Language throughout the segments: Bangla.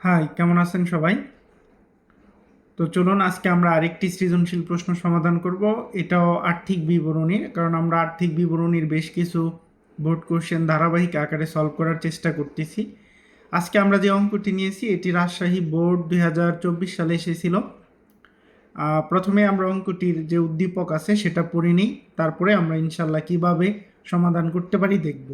হাই, কেমন আছেন সবাই? তো চলুন, আজকে আমরা আরেকটি সৃজনশীল প্রশ্ন সমাধান করব। এটাও আর্থিক বিবরণীর, কারণ আমরা আর্থিক বিবরণীর বেশ কিছু বোর্ড কোশ্চেন ধারাবাহিক আকারে সলভ করার চেষ্টা করতেছি। আজকে আমরা যে অঙ্কটি নিয়েছি, এটি রাজশাহী বোর্ড দুই হাজার চব্বিশ সালে এসেছিল। প্রথমে আমরা অঙ্কটির যে উদ্দীপক আছে, সেটা পড়ে নিই। তারপরে আমরা ইনশাল্লাহ কীভাবে সমাধান করতে পারি দেখব।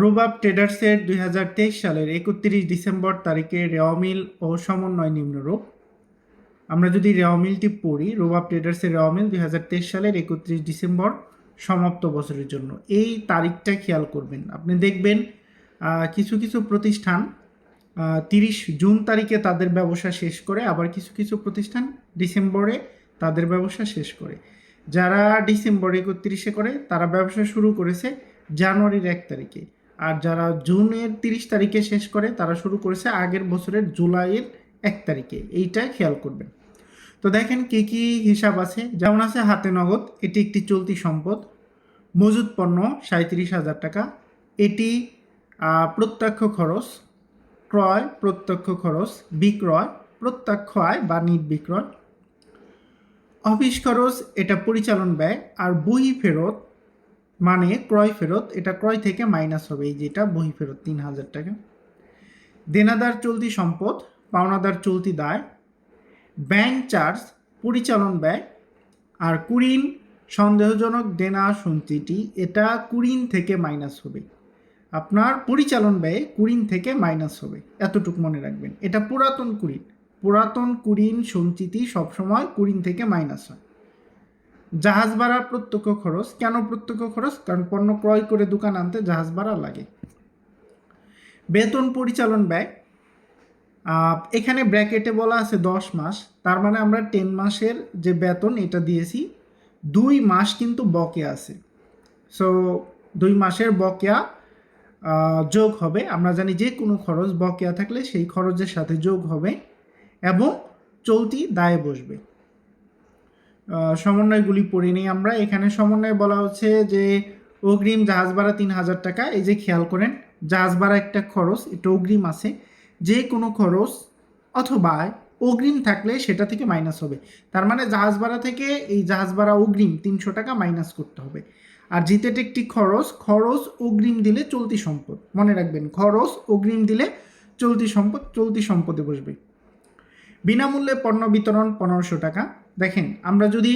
রুবাব ট্রেডার্সের দুই হাজার তেইশ সালের একত্রিশ ডিসেম্বর তারিখে রেওয়ামিল ও সমন্বয় নিম্নরূপ। আমরা যদি রেওয়ামিলটি পড়ি, রুবাব ট্রেডার্সের রেওয়ামিল দুই সালের একত্রিশ ডিসেম্বর সমাপ্ত বছরের জন্য। এই তারিখটা খেয়াল করবেন। আপনি দেখবেন কিছু কিছু প্রতিষ্ঠান তিরিশ জুন তারিখে তাদের ব্যবসা শেষ করে, আবার কিছু কিছু প্রতিষ্ঠান ডিসেম্বরে তাদের ব্যবসা শেষ করে। যারা ডিসেম্বর একত্রিশে করে, তারা ব্যবসা শুরু করেছে জানুয়ারির এক তারিখে। আর যারা জুনের তিরিশ তারিখে শেষ করে, তারা শুরু করেছে আগের বছরের জুলাইয়ের এক তারিখে। এইটা খেয়াল করবেন। তো দেখেন কি কি হিসাব আছে। যেমন আছে হাতে নগদ, এটি একটি চলতি সম্পদ। মজুদ পণ্য সাঁত্রিশ হাজার টাকা। এটি প্রত্যক্ষ খরচ, ক্রয়, প্রত্যক্ষ খরচ, বিক্রয়, প্রত্যক্ষ আয় বা নিট বিক্রয়। অফিস খরচ, এটা পরিচালন ব্যয়। আর বই ফেরত মানে ক্রয় ফেরত, এটা ক্রয় থেকে মাইনাস হবে, এই যেটা বই ফেরত, তিন হাজার টাকা। দেনাদার চলতি সম্পদ, পাওনাদার চলতি দায়, ব্যাংক চার্জ, পরিচালন ব্যয়, আর কুড়িন, সন্দেহজনক দেনা সঞ্চিতি, এটা কুড়িন থেকে মাইনাস হবে। আপনার পরিচালন ব্যয়ে কুড়িন থেকে মাইনাস হবে, এতটুকু মনে রাখবেন। এটা পুরাতন কুড়িন পুরাতন কুড়িন সঞ্চিতি সবসময় কুড়িন থেকে মাইনাস হয়। জাহাজ ভাড়া প্রত্যক্ষ খরচ। কেন প্রত্যক্ষ খরচ? কারণ পণ্য ক্রয় করে দোকান আনতে জাহাজ ভাড়া লাগে। বেতন পরিচালন ব্যয়। এখানে ব্র্যাকেটে বলা আছে দশ মাস। তার মানে আমরা টেন মাসের যে বেতন, এটা দিয়েছি। দুই মাস কিন্তু বকেয়া আছে। সো দুই মাসের বকেয়া যোগ হবে। আমরা জানি যে কোনো খরচ বকেয়া থাকলে সেই খরচের সাথে যোগ হবে এবং চলতি দায়ে বসবে। সমন্বয়গুলি পড়ে নিই আমরা। এখানে সমন্বয় বলা হচ্ছে যে অগ্রিম জাহাজ ভাড়া তিন হাজার টাকা। এই যে খেয়াল করেন, জাহাজ ভাড়া একটা খরচ, এটা অগ্রিম আছে। যে কোনো খরচ অথবা অগ্রিম থাকলে সেটা থেকে মাইনাস হবে। তার মানে জাহাজ ভাড়া থেকে এই জাহাজ ভাড়া অগ্রিম তিনশো টাকা মাইনাস করতে হবে। আর জিতেট একটি খরচ খরচ অগ্রিম দিলে চলতি সম্পদ। মনে রাখবেন, খরচ অগ্রিম দিলে চলতি সম্পদ, চলতি সম্পদে বসবে। বিনামূল্যে পণ্য বিতরণ পনেরোশো টাকা। দেখেন, আমরা যদি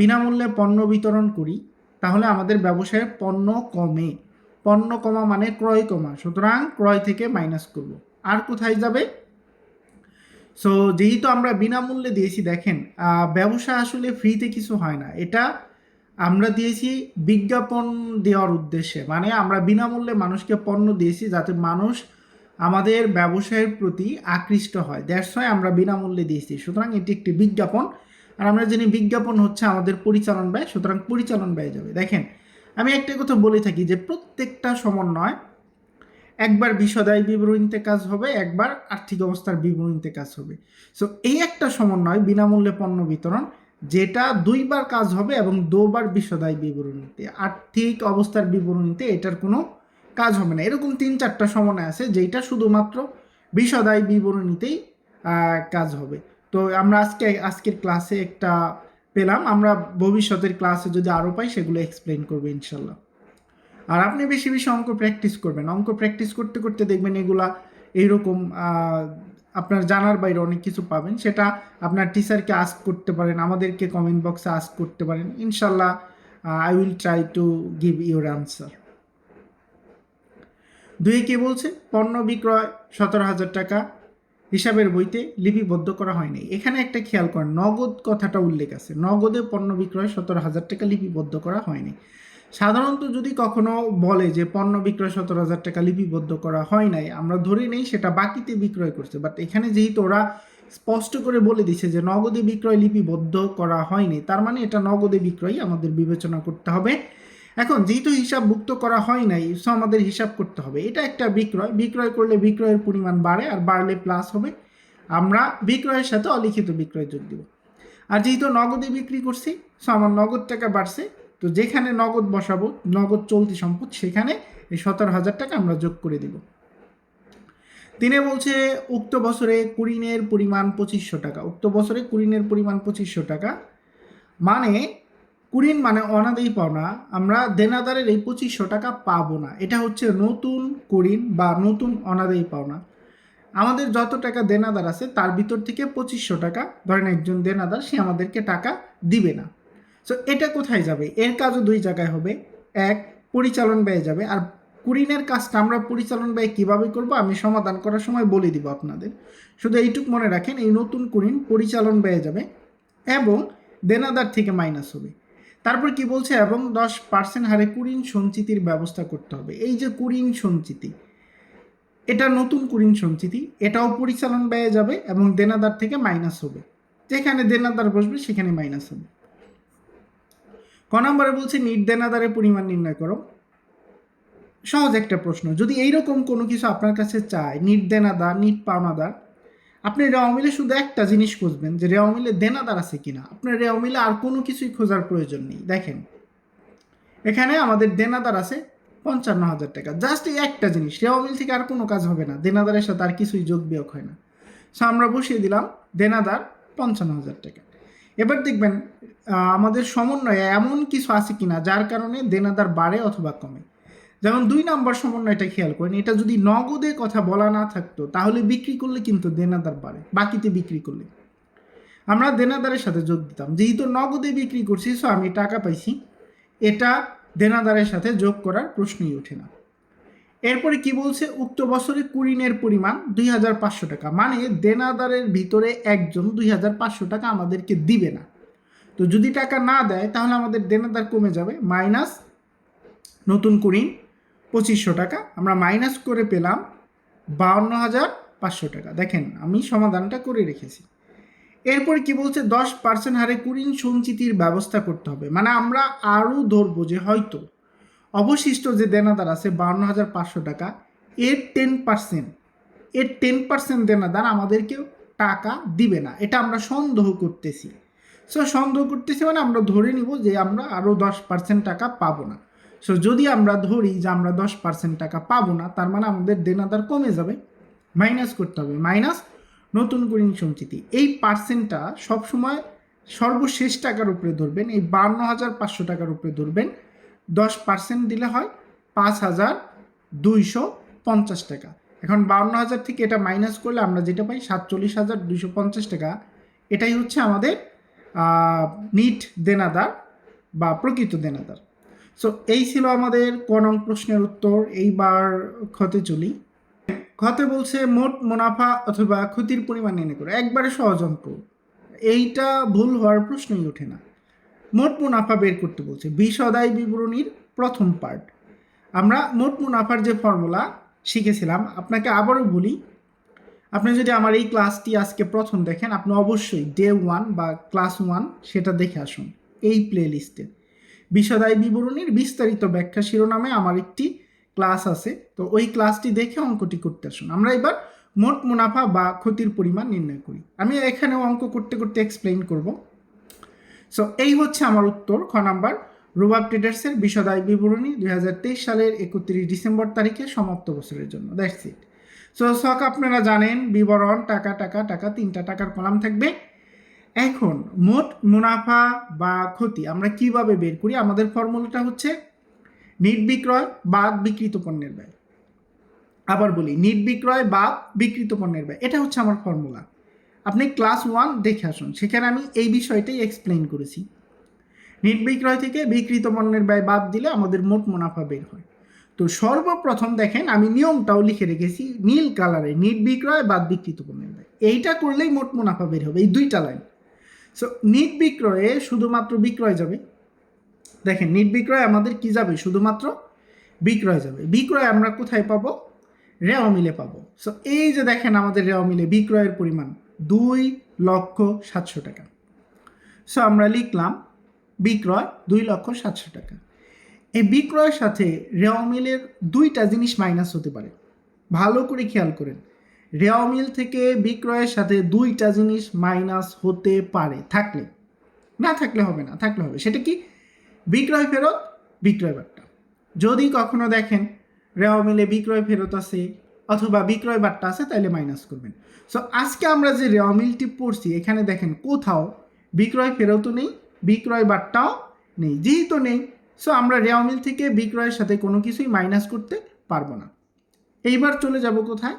বিনামূল্যে পণ্য বিতরণ করি, তাহলে আমাদের ব্যবসায়ের পণ্য কমে। পণ্য কমা মানে ক্রয় কমা, সুতরাং ক্রয় থেকে মাইনাস করব। আর কোথায় যাবে? সো যেহেতু আমরা বিনামূল্যে দিয়েছি, দেখেন ব্যবসা আসলে ফ্রিতে কিছু হয় না। এটা আমরা দিয়েছি বিজ্ঞাপন দেওয়ার উদ্দেশ্যে। মানে আমরা বিনামূল্যে মানুষকে পণ্য দিয়েছি যাতে মানুষ আমাদের ব্যবসায়ের প্রতি আকৃষ্ট হয়। দ্যাটস হয় আমরা বিনামূল্যে দিয়েছি। সুতরাং এটি একটি বিজ্ঞাপন। আর আমরা জানি বিজ্ঞাপন হচ্ছে আমাদের পরিচালন ব্যয়, সুতরাং পরিচালন ব্যয় যাবে। দেখেন, আমি একটা কথা বলে থাকি যে প্রত্যেকটা সমন্বয় একবার বিষদায় বিবরণীতে কাজ হবে, একবার আর্থিক অবস্থার বিবরণীতে কাজ হবে। সো এই একটা সমন্বয় বিনামূল্যে পণ্য বিতরণ, যেটা দুইবার কাজ হবে এবং দুবার বিষদায় বিবরণীতে, আর্থিক অবস্থার বিবরণীতে এটার কোনো কাজ হবে না। এরকম তিন চারটা সমন্বয় আছে যেটা শুধুমাত্র বিষদায় বিবরণীতেই কাজ হবে। তো আমরা আজকে, আজকের ক্লাসে একটা পেলাম। আমরা ভবিষ্যতের ক্লাসে যদি আরও পাই, সেগুলো এক্সপ্লেন করব ইনশাল্লাহ। আর আপনি বেশি বেশি অঙ্ক প্র্যাকটিস করবেন। অঙ্ক প্র্যাকটিস করতে করতে দেখবেন এগুলা এইরকম আপনার জানার বাইরে অনেক কিছু পাবেন। সেটা আপনার টিচারকে আস্ক করতে পারেন, আমাদেরকে কমেন্ট বক্সে আস্ক করতে পারেন। ইনশাল্লাহ I will try to give your answer দুই কে বলছে? পণ্য বিক্রয় সতেরো হাজার টাকা হিসাবের বইতে লিপিবদ্ধ করা হয়নি। এখানে একটা খেয়াল করেন নগদ কথাটা উল্লেখ আছে। নগদে পণ্য বিক্রয় সতেরো হাজার টাকা লিপিবদ্ধ করা হয়নি। সাধারণত যদি কখনো বলে যে পণ্য বিক্রয় সতেরো হাজার টাকা লিপিবদ্ধ করা হয় নাই, আমরা ধরে নেই সেটা বাকিতে বিক্রয় করছে। বাট এখানে যেহেতু ওরা স্পষ্ট করে বলে দিছে যে নগদে বিক্রয় লিপিবদ্ধ করা হয়নি, তার মানে এটা নগদে বিক্রয় আমাদের বিবেচনা করতে হবে। এখন যেহেতু হিসাব হিসাবভুক্ত করা হয় নাই সো আমাদের হিসাব করতে হবে। এটা একটা বিক্রয়। বিক্রয় করলে বিক্রয়ের পরিমাণ বাড়ে আর বাড়লে প্লাস হবে। আমরা বিক্রয়ের সাথে অলিখিত বিক্রয় যোগ দেব। আর যেহেতু নগদে বিক্রি করছি সো আমার নগদ টাকা বাড়ছে, তো যেখানে নগদ বসাবো, নগদ চলতি সম্পদ, সেখানে এই সতেরো হাজার টাকা আমরা যোগ করে দিব। তিনি বলছে, উক্ত বছরে কুড়িনের পরিমাণ পঁচিশশো টাকা। উক্ত বছরে কুড়িনের পরিমাণ পঁচিশশো টাকা মানে কুড়িন মানে অনাদেই পাওনা। আমরা দেনাদারের এই পঁচিশশো টাকা পাবো না। এটা হচ্ছে নতুন কুড়িন বা নতুন অনাদেই পাওনা। আমাদের যত টাকা দেনাদার আছে, তার ভিতর থেকে পঁচিশশো টাকা, ধরেন একজন দেনাদার, সে আমাদেরকে টাকা দিবে না। সো এটা কোথায় যাবে? এর কাজও দুই জায়গায় হবে। এক, পরিচালন ব্যয় যাবে। আর কুড়িনের কাজটা আমরা পরিচালন ব্যয় কীভাবে করব, আমি সমাধান করার সময় বলে দিব আপনাদের। শুধু এইটুক মনে রাখেন, এই নতুন কুড়িন পরিচালন ব্যয় যাবে এবং দেনাদার থেকে মাইনাস হবে। তারপর কি বলছে? এবং দশ পার্সেন্ট হারে কুড়িন সঞ্চিতির ব্যবস্থা করতে হবে। এই যে কুড়িন সঞ্চিতি, এটা নতুন কুড়িন সঞ্চিতি, এটাও পরিচালন ব্যয়ে যাবে এবং দেনাদার থেকে মাইনাস হবে। যেখানে দেনাদার বসবে, সেখানে মাইনাস হবে। ক নম্বরে বলছে, নিট দেনাদারের পরিমাণ নির্ণয় করো। সহজ একটা প্রশ্ন। যদি এইরকম কোনো কিছু আপনার কাছে চায়, নিট দেনাদার, নিট পাওনাদার আপনি রেওয়া মিলে শুধু একটা জিনিস খুঁজবেন যে রেওয়া মিলে দেনাদার আছে কিনা। আপনার রেওয়া মিলে আর কোনো কিছুই খোঁজার প্রয়োজন নেই। দেখেন, এখানে আমাদের দেনাদার আছে পঞ্চান্ন হাজার টাকা। জাস্ট এই একটা জিনিস রেওয়া মিল থেকে আর কোনো কাজ হবে না। দেনাদারের সাথে আর কিছুই যোগ বিয়োগ হয় না। সো আমরা বসিয়ে দিলাম দেনাদার পঞ্চান্ন হাজার টাকা। এবার দেখবেন আমাদের সমন্বয়ে এমন কিছু আছে কিনা, যার কারণে দেনাদার বাড়ে অথবা কমে। যেমন দুই নম্বর সমন্বয়টা খেয়াল করেন, এটা যদি নগদে কথা বলা না থাকতো, তাহলে বিক্রি করলে কিন্তু দেনাদার বাড়ে, বাকিতে বিক্রি করলে। আমরা দেনাদারের সাথে যোগ দিতাম, যেহেতু নগদে বিক্রি করছি সো আমি টাকা পাইছি, এটা দেনাদারের সাথে যোগ করার প্রশ্নই ওঠে না। এরপরে কি বলছে? উক্ত বছরে কুড়িনের পরিমাণ দুই হাজার পাঁচশো টাকা মানে দেনাদারের ভিতরে একজন দুই হাজার পাঁচশো টাকা আমাদেরকে দিবে না। তো যদি টাকা না দেয়, তাহলে আমাদের দেনাদার কমে যাবে, মাইনাস নতুন কুড়িন পঁচিশশো টাকা। আমরা মাইনাস করে পেলাম বাউন্ন হাজার পাঁচশো টাকা। দেখেন, আমি সমাধানটা করে রেখেছি। এরপরে কি বলছে? দশ পার্সেন্ট হারে কুড়িন সঞ্চিতির ব্যবস্থা করতে হবে। মানে আমরা আরও ধরবো যে হয়তো অবশিষ্ট যে দেনাদার আছে বাউন্ন হাজার পাঁচশো টাকা, এর টেন পার্সেন্ট এর টেন পার্সেন্ট দেনাদার আমাদেরকে টাকা দিবে না। এটা আমরা সন্দেহ করতেছি। সো সন্দেহ করতেছি মানে আমরা ধরে নিব যে আমরা আরও দশ পার্সেন্ট টাকা পাবো না। সো যদি আমরা ধরি যে আমরা দশ পার্সেন্ট টাকা পাবো না, তার মানে আমাদের দেনাদার কমে যাবে মাইনাস করতে হবে মাইনাস নতুন কুড়িন সঞ্চিতি। এই পার্সেন্টটা সবসময় সর্বশেষ টাকার উপরে ধরবেন, এই বান্ন হাজার পাঁচশো টাকার উপরে ধরবেন, দশ পার্সেন্ট দিলে হয় পাঁচ হাজার দুইশো পঞ্চাশ টাকা। এখন বান্ন হাজার থেকে এটা মাইনাস করলে আমরা যেটা পাই সাতচল্লিশ হাজার দুইশো পঞ্চাশ টাকা। এটাই হচ্ছে আমাদের নিট দেনাদার বা প্রকৃত দেনাদার সো এই ছিল আমাদের কোন প্রশ্নের উত্তর, এইবার ক্ষতে চলি। ক্ষতে বলছে, মোট মুনাফা অথবা ক্ষতির পরিমাণ নির্ণয় করো। একবারে সহজ অঙ্ক এইটা ভুল হওয়ার প্রশ্নই ওঠে না। মোট মুনাফা বের করতে বলছে বিশদায় বিবরণীর প্রথম পার্ট আমরা মোট মুনাফার যে ফর্মুলা শিখেছিলাম, আপনাকে আবারও বলি, আপনি যদি আমার এই ক্লাসটি আজকে প্রথম দেখেন, আপনি অবশ্যই ডে ওয়ান বা ক্লাস ওয়ান সেটা দেখে আসুন, এই প্লে লিস্টে বিশদায় বিবরণীর বিস্তারিত ব্যাখ্যা শিরোনামে আমার একটি ক্লাস আছে। তো ওই ক্লাসটি দেখে অঙ্কটি করতে আসুন। আমরা এবার মোট মুনাফা বা ক্ষতির পরিমাণ নির্ণয় করি। আমি এখানেও অঙ্ক করতে করতে এক্সপ্লেন করব। সো এই হচ্ছে আমার উত্তর। খ নাম্বার রুবাব ট্রেডার্সের বিশদায় বিবরণী দুই হাজার তেইশ সালের একত্রিশ ডিসেম্বর তারিখে সমাপ্ত বছরের জন্য। দ্যাটস ইট সো শখ আপনারা জানেন, বিবরণ, টাকা টাকা টাকা, তিনটা টাকার কলাম থাকবে। এখন মোট মুনাফা বা ক্ষতি আমরা কীভাবে বের করি? আমাদের ফর্মুলাটা হচ্ছে নিট বিক্রয়, বাদ বিকৃত পণ্যের ব্যয়। আবার বলি, নিট বিক্রয়, বাদ বিকৃত পণ্যের ব্যয়। এটা হচ্ছে আমার ফর্মুলা। আপনি ক্লাস ওয়ান দেখে আসুন। সেখানে আমি এই বিষয়টাই এক্সপ্লেন করেছি। নিট বিক্রয় থেকে বিকৃত পণ্যের ব্যয় বাদ দিলে আমাদের মোট মুনাফা বের হয়। তো সর্বপ্রথম দেখেন, আমি নিয়মটাও লিখে রেখেছি, নীল কালারে নিট বিক্রয়, বাদ বিকৃত পণ্যের ব্যয়। এইটা করলেই মোট মুনাফা বের হবে। এই দুইটা লাইন সো নিট বিক্রয়ে শুধুমাত্র বিক্রয় যাবে। দেখেন, নিট বিক্রয় আমাদের কি যাবে? শুধুমাত্র বিক্রয় যাবে। বিক্রয় আমরা কোথায় পাবো? রেওয়া মিলে পাবো। সো এই যে দেখেন আমাদের রেওয়া মিলে বিক্রয়ের পরিমাণ দুই লক্ষ সাতশো টাকা। সো আমরা লিখলাম বিক্রয় দুই লক্ষ সাতশো টাকা। এই বিক্রয়ের সাথে রেওয়া মিলের দুইটা জিনিস মাইনাস হতে পারে। ভালো করে খেয়াল করেন। রেওয়া মিল থেকে বিক্রয়ের সাথে দুইটা জিনিস মাইনাস হতে পারে। থাকলে। না থাকলে হবে না, থাকলে হবে। সেটা কি? বিক্রয় ফেরত, বিক্রয় বার্তা যদি কখনো দেখেন রেওয়া মিলে বিক্রয় ফেরত আছে অথবা বিক্রয় বাট্টা আছে, তাইলে মাইনাস করবেন। সো আজকে আমরা যে রেওয়া মিলটি পড়ছি, এখানে দেখেন কোথাও বিক্রয় ফেরতও নেই, বিক্রয় বাট্টাও নেই, যেহেতু নেই সো আমরা রেওয়া মিল থেকে বিক্রয়ের সাথে কোনো কিছুই মাইনাস করতে পারব না। এইবার চলে যাব কোথায়?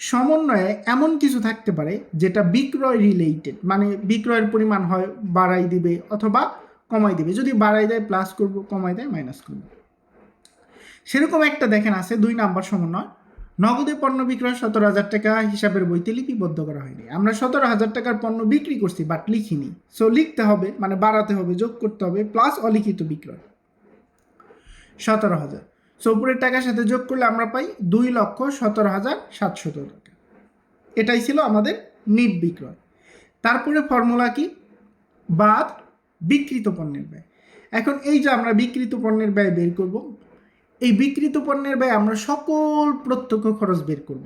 সমন্বয়ে এমন কিছু থাকতে পারে যেটা বিক্রয় রিলেটেড মানে বিক্রয়ের পরিমাণ হয় বাড়াই দিবে অথবা কমাই দিবে। যদি বাড়াই দেয় প্লাস করব, কমাই দেয় মাইনাস করব। সেরকম একটা দেখেন আছে, দুই নাম্বার সমন্বয়। নগদে পণ্য বিক্রয় সতেরো হাজার টাকা হিসাবের বইতে লিপিবদ্ধ করা হয়নি। আমরা সতেরো হাজার টাকার পণ্য বিক্রি করছি বাট লিখিনি। সো লিখতে হবে মানে বাড়াতে হবে, যোগ করতে হবে প্লাস অলিখিত বিক্রয়। সতেরো হাজার। সো উপরের টাকার সাথে যোগ করলে আমরা পাই দুই লক্ষ সতেরো হাজার সাতশত টাকা। এটাই ছিল আমাদের নিট বিক্রয়। তারপরে ফর্মুলা কি? বাদ বিকৃত পণ্যের ব্যয়। এখন এই যে আমরা বিকৃত পণ্যের ব্যয় বের করব, এই বিকৃত পণ্যের ব্যয় আমরা সকল প্রত্যক্ষ খরচ বের করব।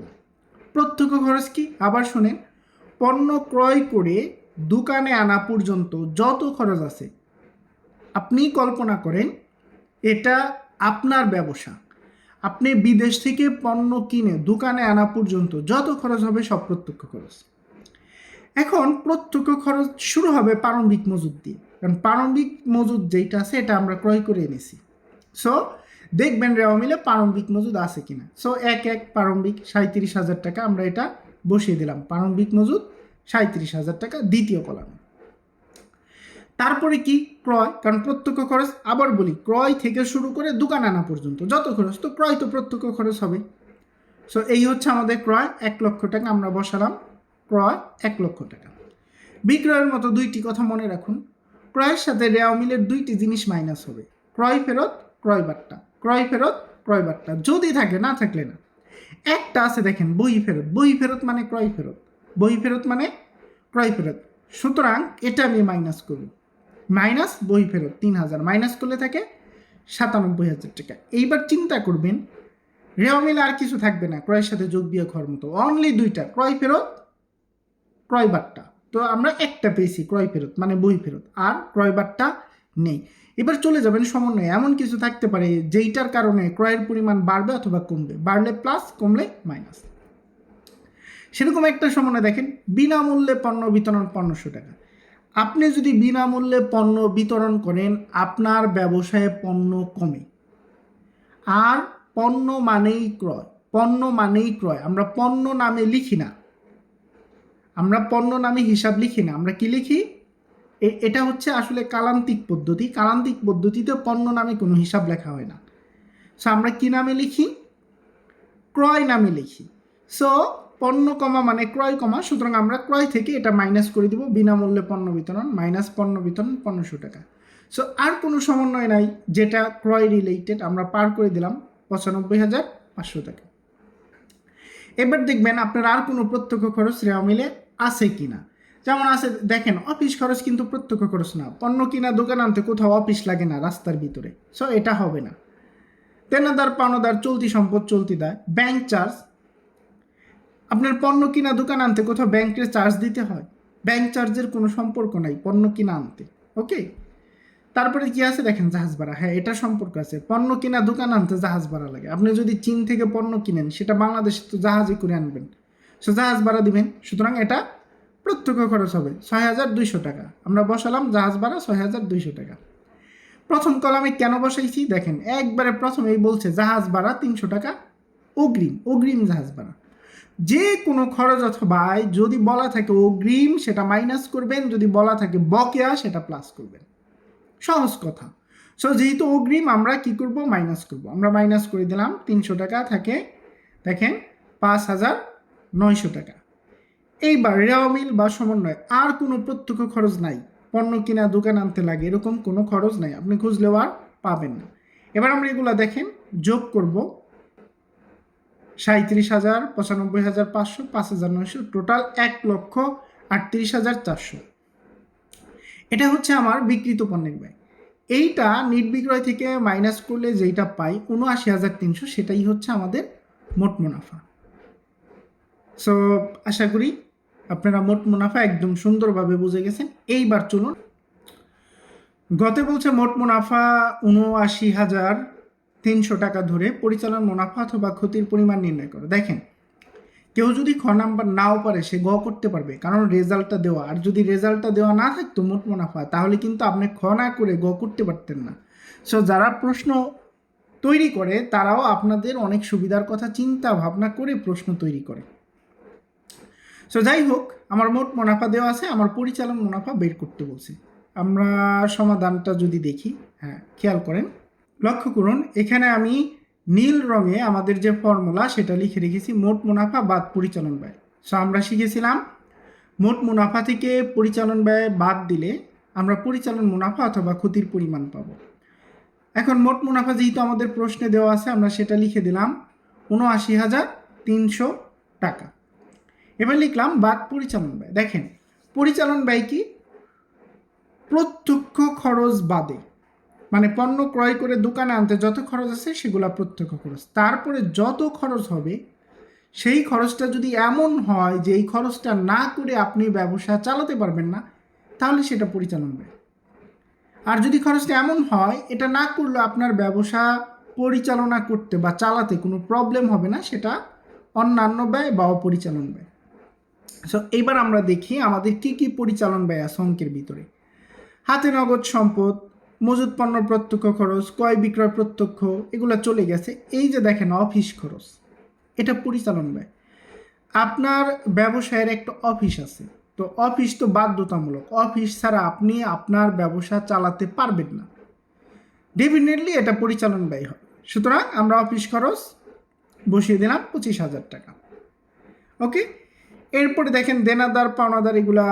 প্রত্যক্ষ খরচ কি? আবার শোনেন, পণ্য ক্রয় করে দোকানে আনা পর্যন্ত যত খরচ আছে, আপনি কল্পনা করেন, এটা আপনার ব্যবসা। আপনি বিদেশ থেকে পণ্য কিনে দোকানে আনা পর্যন্ত যত খরচ হবে সব প্রত্যক্ষ খরচ। এখন প্রত্যক্ষ খরচ শুরু হবে প্রারম্ভিক মজুদ দিয়ে। কারণ প্রারম্ভিক মজুদ যেটা আছে এটা আমরা ক্রয় করে এনেছি। সো দেখবেন রেওয়া মিলে প্রারম্ভিক মজুদ আছে কিনা। সো এক এক প্রারম্ভিক সাঁত্রিশ হাজার টাকা আমরা এটা বসিয়ে দিলাম। প্রারম্ভিক মজুদ সাঁত্রিশ হাজার টাকা দ্বিতীয় কলামে। তারপরে কি? ক্রয়। কারণ প্রত্যক্ষ খরচ, আবার বলি, ক্রয় থেকে শুরু করে দোকান আনা পর্যন্ত, যত খরচ, তো ক্রয় তো প্রত্যক্ষ খরচ হবে। সো এই হচ্ছে আমাদের ক্রয়, এক লক্ষ টাকা আমরা বসালাম। ক্রয়, এক লক্ষ টাকা। বিক্রয়ের মতো দুইটি কথা মনে রাখুন। ক্রয়ের সাথে রেওয়া মিলের দুইটি জিনিস মাইনাস হবে। ক্রয় ফেরত, ক্রয় বার্তা ক্রয় ফেরত, ক্রয় বাট্টা। যদি থাকে, না থাকলে না। একটা আছে দেখেন, বই ফেরত। বই ফেরত মানে ক্রয় ফেরত। বই ফেরত মানে ক্রয় ফেরত। সুতরাং এটা আমি মাইনাস করব। মাইনাস বই ফেরত তিন হাজার, মাইনাস করলে থাকে সাতানব্বই হাজার টাকা। এইবার চিন্তা করবেন, রেওয়া মিলে আর কিছু থাকবে না, ক্রয়ের সাথে যোগ বিয়োগ হওয়ার মতো। অনলি দুইটা, ক্রয় ফেরত, ক্রয় বাট্টা। তো আমরা একটা পেয়েছি, ক্রয় ফেরত মানে বই ফেরত, আর ক্রয় বাট্টা নেই। এবার চলে যাবেন সমন্বয়ে। এমন কিছু থাকতে পারে যেইটার কারণে ক্রয়ের পরিমাণ বাড়বে অথবা কমবে। বাড়লে প্লাস কমলে মাইনাস সেরকম একটা সমন্বয় দেখেন, বিনামূল্যে পণ্য, বিতরণ পনেরোশো টাকা। আপনি যদি বিনামূল্যে পণ্য বিতরণ করেন, আপনার ব্যবসায় পণ্য কমে। আর পণ্য মানেই ক্রয়, পণ্য মানেই ক্রয়। আমরা পণ্য নামে লিখি না। আমরা পণ্য নামে হিসাব লিখি না। আমরা কি লিখি? এটা হচ্ছে আসলে কালান্তিক পদ্ধতি। কালান্তিক পদ্ধতিতে পণ্য নামে কোনো হিসাব লেখা হয় না। সো আমরা কি নামে লিখি? ক্রয় নামে লিখি। সো পণ্য কমা মানে ক্রয় কমা, সুতরাং আমরা ক্রয় থেকে এটা মাইনাস করে দিব, বিনামূল্যে পণ্য বিতরণ মাইনাস পণ্য বিতরণ পনেরোশো টাকা। সো আর কোনো সমন্বয় নাই, যেটা ক্রয় রিলেটেড আমরা পার করে দিলাম পঁচানব্বই হাজার পাঁচশো টাকা। এবার দেখবেন আপনার আর কোনো প্রত্যক্ষ খরচ রেওয়া মিলে আছে কিনা। যেমন আছে, দেখেন অফিস খরচ কিন্তু প্রত্যক্ষ খরচ না। পণ্য কিনা, দোকান আনতে কোথাও অফিস লাগে না রাস্তার ভিতরে। সো এটা হবে না। দেনাদার, পাওনাদার, চলতি সম্পদ, চলতি দেয়। ব্যাংক চার্জ আপনার পণ্য কিনা দোকান আনতে কোথাও ব্যাংকের চার্জ দিতে হয়। ব্যাংক চার্জের কোনো সম্পর্ক নাই, পণ্য কিনা আনতে ওকে তারপরে কি আছে দেখেন, জাহাজ ভাড়া হ্যাঁ এটা সম্পর্ক আছে। পণ্য কিনা দোকান আনতে জাহাজ ভাড়া লাগে। আপনি যদি চীন থেকে পণ্য কিনেন, সেটা বাংলাদেশে তো জাহাজে করে আনবেন। সো জাহাজ ভাড়া দিবেন, সুতরাং এটা প্রত্যক্ষ খরচ হবে ছয় হাজার দুইশো টাকা। আমরা বসালাম জাহাজ ভাড়া ছয় হাজার দুইশো টাকা। প্রথম কলামে কেন বসাইছি? দেখেন, একবারে প্রথমেই বলছে জাহাজ ভাড়া তিনশো টাকা, অগ্রিম অগ্রিম জাহাজ ভাড়া। যে কোনো খরচ অথবা আয় যদি বলা থাকে অগ্রিম, সেটা মাইনাস করবেন, যদি বলা থাকে বকেয়া, সেটা প্লাস করবেন। সহজ কথা। সো যেহেতু অগ্রিম, আমরা কি করব? মাইনাস করব। আমরা মাইনাস করে দিলাম, তিনশো টাকা থাকে, দেখেন, পাঁচ হাজার নয়শো টাকা। এইবার রেওয়া মিল বা সমন্বয়, আর কোনো প্রত্যক্ষ খরচ নাই। পণ্য কিনা, দোকান আনতে লাগে, এরকম কোনো খরচ নাই। আপনি খুঁজলেও আর পাবেন না। এবার আমরা এগুলা দেখেন, যোগ করব। সাঁত্রিশ হাজার, পঁচানব্বই হাজার, পাঁচশো, পাঁচ হাজার নয়শো, টোটাল এক লক্ষ আটত্রিশ হাজার চারশো। এটা হচ্ছে আমার বিক্রিত পণ্যের ব্যয়। এইটা নিট বিক্রয় থেকে মাইনাস করলে যেইটা পাই উনআশি হাজার তিনশো, সেটাই হচ্ছে আমাদের মোট মুনাফা। সো আশা করি আপনারা মোট মুনাফা একদম সুন্দরভাবে বুঝে গেছেন। এইবার চলুন। গতে বলছে মোট মুনাফা উনআশি হাজার তিনশো টাকা ধরে পরিচালন মুনাফা অথবা ক্ষতির পরিমাণ নির্ণয় করো। দেখেন, কেউ যদি খ নাম্বার নাও পারে, সে গ করতে পারবে, কারণ রেজাল্টটা দেওয়া। আর যদি রেজাল্টটা দেওয়া না থাকতো, মোট মুনাফা, তাহলে কিন্তু আপনি খ না করে গ করতে পারতেন না। সো যারা প্রশ্ন তৈরি করে, তারাও আপনাদের অনেক সুবিধার কথা চিন্তা ভাবনা করে প্রশ্ন তৈরি করে। সো যাই হোক, আমার মোট মুনাফা দেওয়া আছে, আমার পরিচালন মুনাফা বের করতে বলছে। আমরা সমাধানটা যদি দেখি হ্যাঁ খেয়াল করেন। লক্ষ্য করুন, এখানে আমি নীল রঙে আমাদের যে ফর্মুলা সেটা লিখে রেখেছি, মোট মুনাফা বাদ পরিচালন ব্যয়। সো আমরা শিখেছিলাম, মোট মুনাফা থেকে পরিচালন ব্যয় বাদ দিলে আমরা পরিচালন মুনাফা অথবা ক্ষতির পরিমাণ পাবো। এখন মোট মুনাফা যেহেতু আমাদের প্রশ্নে দেওয়া আছে, আমরা সেটা লিখে দিলাম উনআশি হাজার তিনশো টাকা। এবার লিখলাম বাদ পরিচালন ব্যয়। দেখেন, পরিচালন ব্যয় কি? প্রত্যক্ষ খরচ বাদে। মানে পণ্য ক্রয় করে দোকানে আনতে যত খরচ আছে সেগুলো প্রত্যক্ষ খরচ। তারপরে যত খরচ হবে, সেই খরচটা যদি এমন হয় যে এই খরচটা না করে আপনি ব্যবসা চালাতে পারবেন না, তাহলে সেটা পরিচালন ব্যয় আর যদি খরচটা এমন হয়, এটা না করলে আপনার ব্যবসা পরিচালনা করতে বা চালাতে কোনো প্রবলেম হবে না, সেটা অন্যান্য ব্যয় বা অপরিচালন ব্যয়। সো এইবার আমরা দেখি আমাদের কি কি পরিচালন ব্যয় আছে অঙ্কের ভিতরে। হাতে নগদ সম্পদ মজুদ পণ্য প্রত্যক্ষ খরচ, ক্রয় বিক্রয় প্রত্যক্ষ, এগুলো চলে গেছে। এই যে দেখেন, অফিস খরচ, এটা পরিচালন ব্যয়। আপনার ব্যবসায়ের একটা অফিস আছে। তো অফিস তো বাধ্যতামূলক। অফিস ছাড়া আপনি আপনার ব্যবসা চালাতে পারবেন না। ডেফিনেটলি এটা পরিচালন ব্যয় হবে সুতরাং আমরা অফিস খরচ বসিয়ে দিলাম পঁচিশ হাজার টাকা। ওকে এরপরে দেখেন, দেনাদার, পাওনাদার, এগুলা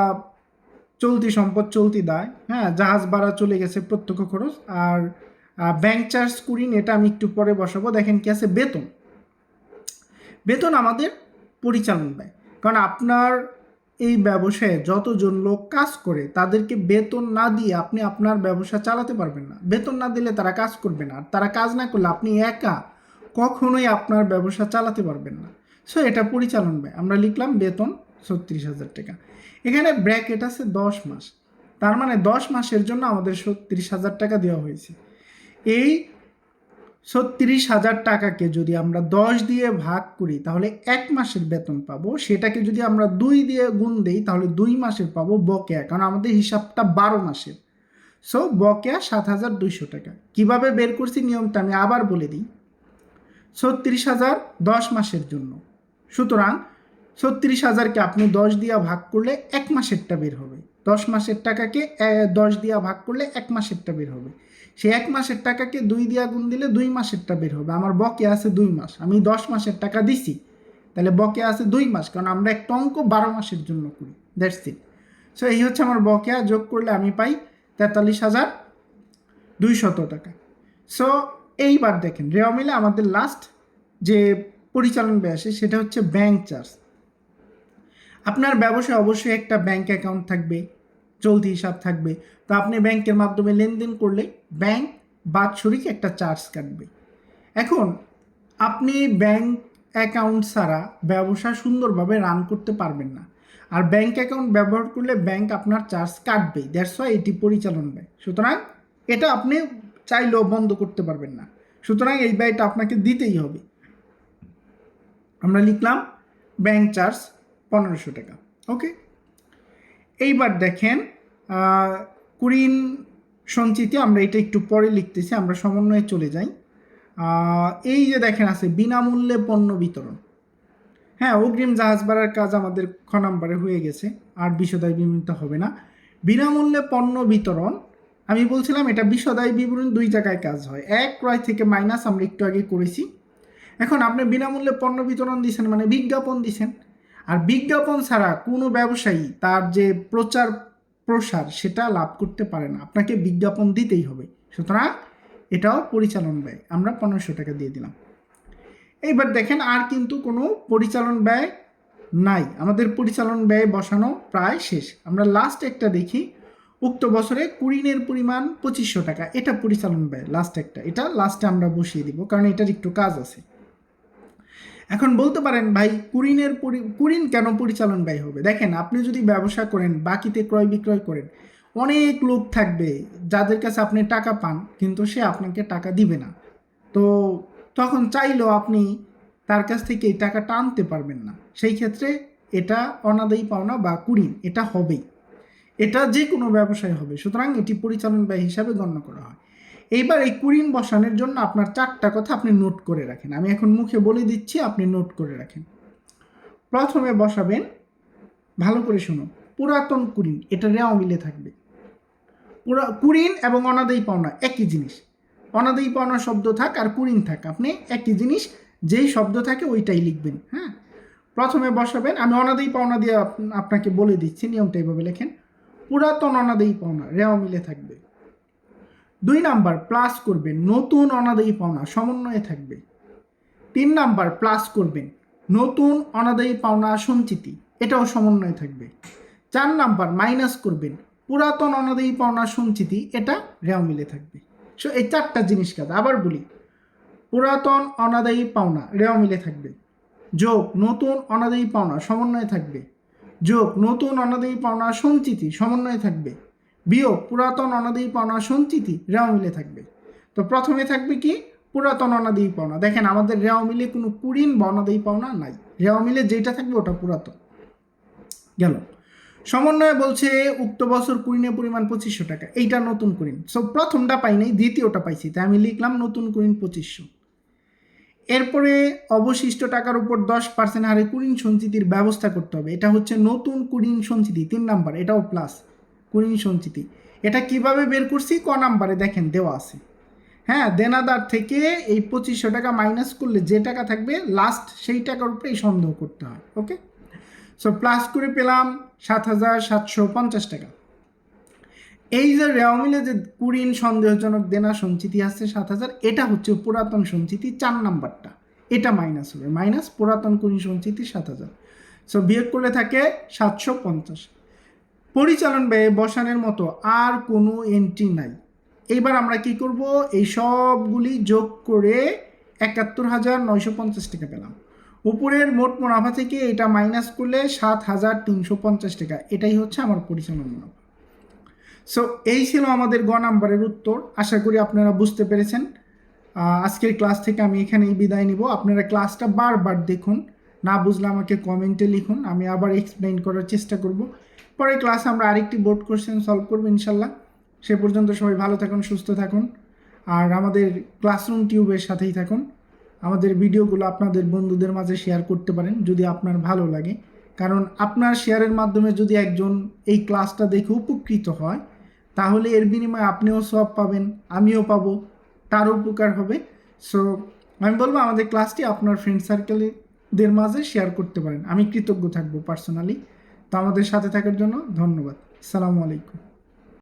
চলতি সম্পদ, চলতি দায় হ্যাঁ জাহাজ ভাড়া চলে গেছে প্রত্যক্ষ খরচ, আর ব্যাংক চার্জ কুড়িন এটা আমি একটু পরে বসাবো। দেখেন কি আছে বেতন। বেতন আমাদের পরিচালন ব্যয়। কারণ আপনার এই ব্যবসায় যতজন লোক কাজ করে, তাদেরকে বেতন না দিয়ে আপনি আপনার ব্যবসা চালাতে পারবেন না। বেতন না দিলে তারা কাজ করবে না। আর তারা কাজ না করলে আপনি একা কখনোই আপনার ব্যবসা চালাতে পারবেন না। সো এটা পরিচালন ব্যয়। আমরা লিখলাম বেতন ছত্রিশ হাজার টাকা। এখানে ব্র্যাকেট আছে দশ মাস। তার মানে দশ মাসের জন্য আমাদের ছত্রিশ হাজার টাকা দেওয়া হয়েছে। এই ছত্রিশ হাজার টাকাকে যদি আমরা দশ দিয়ে ভাগ করি, তাহলে এক মাসের বেতন পাবো। সেটাকে যদি আমরা দুই দিয়ে গুণ দেই, তাহলে দুই মাসের পাবো বকেয়া, কারণ আমাদের হিসাবটা বারো মাসের। সো বকেয়া সাত হাজার দুইশো টাকা। কীভাবে বের করছি নিয়মটা আমি আবার বলে দিই। ছত্রিশ হাজার দশ মাসের জন্য। সুতরাং ছত্রিশ হাজারকে আপনি দশ দিয়া ভাগ করলে এক মাসেরটা বের হবে। দশ মাসের টাকাকে দশ দিয়া ভাগ করলে এক মাসেরটা বের হবে। সে এক মাসের টাকাকে দুই দিয়া গুণ দিলে দুই মাসেরটা বের হবে। আমার বকে আছে দুই মাস। আমি দশ মাসের টাকা দিছি। তাহলে বকে আছে দুই মাস। কারণ আমরা একটা অঙ্ক বারো মাসের জন্য করি। দ্যাটস ইট সো এই হচ্ছে আমার বকেয়া। যোগ করলে আমি পাই তেতাল্লিশ হাজার দুইশত টাকা। সো এইবার দেখেন, রেওয়া মিলে আমাদের লাস্ট যে পরিচালন ব্যয় আসে সেটা হচ্ছে ব্যাংক চার্জ আপনার ব্যবসায় অবশ্যই একটা ব্যাংক অ্যাকাউন্ট থাকবে, চলতি হিসাব থাকবে। তো আপনি ব্যাংকের মাধ্যমে লেনদেন করলে ব্যাংক বাৎসরিক একটা চার্জ কাটবে। এখন, আপনি ব্যাংক অ্যাকাউন্ট ছাড়া ব্যবসা সুন্দরভাবে রান করতে পারবেন না। আর ব্যাংক অ্যাকাউন্ট ব্যবহার করলে ব্যাংক আপনার চার্জ কাটবেই। দ্যাটস ওয়াই এটি পরিচালন ব্যয়। সুতরাং, এটা আপনি চাইলেও বন্ধ করতে পারবেন না। সুতরাং এই ব্যয়টা আপনাকে দিতেই হবে। আমরা লিখলাম ব্যাংক চার্জ পনেরোশো টাকা ওকে এইবার দেখেন কুড়িন সঞ্চিতি আমরা এটা একটু পরে লিখতেছি, আমরা সমন্বয়ে চলে যাই। এই যে দেখেন আছে, বিনামূল্যে পণ্য বিতরণ। হ্যাঁ অগ্রিম জাহাজ ভাড়ার কাজ আমাদের খ নাম্বারে হয়ে গেছে, আর বিশদায় বিবৃত হবে না। বিনামূল্যে পণ্য বিতরণ, আমি বলছিলাম এটা বিশদায় বিবরণ দুই জায়গায় কাজ হয়। এক ক্রয় থেকে মাইনাস আমরা একটু আগে করেছি। এখন আপনি বিনামূল্যে পণ্য বিতরণ দিচ্ছেন মানে বিজ্ঞাপন দিচ্ছেন আর বিজ্ঞাপন ছাড়া কোনো ব্যবসায়ী তার যে প্রচার প্রসার সেটা লাভ করতে পারে না। আপনাকে বিজ্ঞাপন দিতেই হবে। সুতরাং এটাও পরিচালন ব্যয়। আমরা পনেরোশো টাকা দিয়ে দিলাম। এইবার দেখেন আর কিন্তু কোনো পরিচালন ব্যয় নাই। আমাদের পরিচালন ব্যয় বসানো প্রায় শেষ। আমরা লাস্ট একটা দেখি। উক্ত বছরে কুড়িনের পরিমাণ পঁচিশশো টাকা। এটা পরিচালন ব্যয় লাস্ট একটা। এটা লাস্টে আমরা বসিয়ে দিব। কারণ এটার একটু কাজ আছে। এখন বলতে পারেন, ভাই, কুরিনের কুরিন কেন পরিচালন ব্যয় হবে? দেখেন, আপনি যদি ব্যবসা করেন, বাকিতে ক্রয় বিক্রয় করেন, অনেক লোক থাকবে যাদের কাছে আপনি টাকা পান, কিন্তু সে আপনাকে টাকা দিবে না। তো তখন চাইলেও আপনি তার কাছ থেকে এই টাকাটা আনতে পারবেন না। সেই ক্ষেত্রে এটা অনাদায়ী পাওনা বা কুড়িন এটা হবেই। এটা যে কোনো ব্যবসায় হবে। সুতরাং এটি পরিচালন ব্যয় হিসাবে গণ্য করা হয়। এইবার এই কুড়িন বসানোর জন্য আপনার চারটা কথা আপনি নোট করে রাখেন। আমি এখন মুখে বলে দিচ্ছি, আপনি নোট করে রাখেন। প্রথমে বসাবেন, ভালো করে শুনুন, পুরাতন কুড়িন এটা রেওয়া মিলে থাকবে। পুরা কুড়িন এবং অনাদায়ী পাওনা, একই জিনিস। অনাদায়ী পাওনা শব্দ থাক আর কুড়িন থাক, আপনি একই জিনিস, যেই শব্দ থাকে ওইটাই লিখবেন হ্যাঁ? প্রথমে বসাবেন, আমি অনাদায়ী পাওনা দিয়ে আপ- আপনাকে বলে দিচ্ছি, নিয়মটা এইভাবে লেখেন। পুরাতন অনাদায়ী পাওনা রেওয়া মিলে থাকবে। দুই নাম্বার প্লাস করবেন নতুন অনাদায়ী পাওনা, সমন্বয়ে থাকবে। তিন নাম্বার প্লাস করবেন নতুন অনাদায়ী পাওনা, সঞ্চিতি, এটাও সমন্বয়ে থাকবে। চার নাম্বার মাইনাস করবেন পুরাতন অনাদায়ী পাওনা, সঞ্চিতি, এটা রেও মিলে থাকবে। সো এই চারটা জিনিস কাজ। আবার বলি, পুরাতন অনাদায়ী পাওনা, রেও মিলে থাকবে। যোগ, নতুন অনাদায়ী পাওনা, সমন্বয়ে থাকবে। যোগ, নতুন অনাদায়ী পাওনা, সঞ্চিতি, সমন্বয়ে থাকবে। বিয়োগ পুরাতন অনাদায়ী পাওনা সঞ্চিতি রেওয়া মিলে থাকবে। তো প্রথমে থাকবে কি? পুরাতন অনাদায়ী পাওনা দেখেন, আমাদের রেওয়া মিলে কোনো কুড়িন বা অনাদায়ী পাওনা নাই। রেওয়া মিলে যেটা থাকবে ওটা পুরাতন। গেল। সমন্বয়ে বলছে, উক্ত বছর কুড়িনের পরিমাণ পঁচিশশো টাকা। এইটা নতুন কুড়িন সো প্রথমটা পাই নাই, দ্বিতীয়টা পাইছি। তাই আমি লিখলাম নতুন কুড়িন পঁচিশশো। এরপরে অবশিষ্ট টাকার উপর দশ পার্সেন্ট হারে কুড়িন সঞ্চিতির ব্যবস্থা করতে হবে। এটা হচ্ছে নতুন কুড়িন সঞ্চিতি, তিন নাম্বার। এটাও প্লাস কুড়িন সঞ্চিতি। এটা কীভাবে বের করছি? ক নাম্বারে দেখেন দেওয়া আছে। হ্যাঁ দেনাদার থেকে এই পঁচিশশো টাকা মাইনাস করলে যে টাকা থাকবে লাস্ট সেই টাকার উপরে এই সন্দেহ করতে হয় ওকে সো প্লাস করে পেলাম সাত হাজার সাতশো পঞ্চাশ টাকা। এই যে রেওয়া মিলে যে কুড়িন সন্দেহজনক দেনা সঞ্চিতি আছে, সাত হাজার, এটা হচ্ছে পুরাতন সঞ্চিতি চার নাম্বারটা। এটা মাইনাস হবে। মাইনাস পুরাতন কুড়িন সঞ্চিতি সাত হাজার। সো বিয়োগ করলে থাকে সাতশো পঞ্চাশ। পরিচালন ব্যয়ে বসানোর মতো আর কোনো এন্ট্রি নাই। এইবার আমরা কি করব? এই সবগুলি যোগ করে একাত্তর হাজার নয়শো পঞ্চাশ টাকা পেলাম। উপরের মোট মুনাফা থেকে এটা মাইনাস করলে সাত হাজার তিনশো পঞ্চাশ টাকা। এটাই হচ্ছে আমার পরিচালন মুনাফা। সো এই ছিল আমাদের গ নাম্বারের উত্তর। আশা করি আপনারা বুঝতে পেরেছেন। আজকের ক্লাস থেকে আমি এখানেই বিদায় নিব। আপনারা ক্লাসটা বারবার দেখুন। না বুঝলে আমাকে কমেন্টে লিখুন। আমি আবার এক্সপ্লেন করার চেষ্টা করব। পরের ক্লাসে আমরা আরেকটি বোর্ড কোশ্চেন সলভ করব ইনশাল্লাহ। সে পর্যন্ত সবাই ভালো থাকুন, সুস্থ থাকুন। আর আমাদের ক্লাসরুম টিউবের সাথেই থাকুন। আমাদের ভিডিওগুলো আপনাদের বন্ধুদের মাঝে শেয়ার করতে পারেন, যদি আপনার ভালো লাগে। কারণ আপনার শেয়ারের মাধ্যমে যদি একজন এই ক্লাসটা দেখে উপকৃত হয়, তাহলে এর বিনিময়ে আপনিও সব পাবেন, আমিও পাবো, তার উপকার হবে। সো আমি বলব আমাদের ক্লাসটি আপনার ফ্রেন্ড সার্কেলদের মাঝে শেয়ার করতে পারেন। আমি কৃতজ্ঞ থাকব পার্সোনালি তো আমাদের সাথে থাকার জন্য ধন্যবাদ। সালামু আলাইকুম।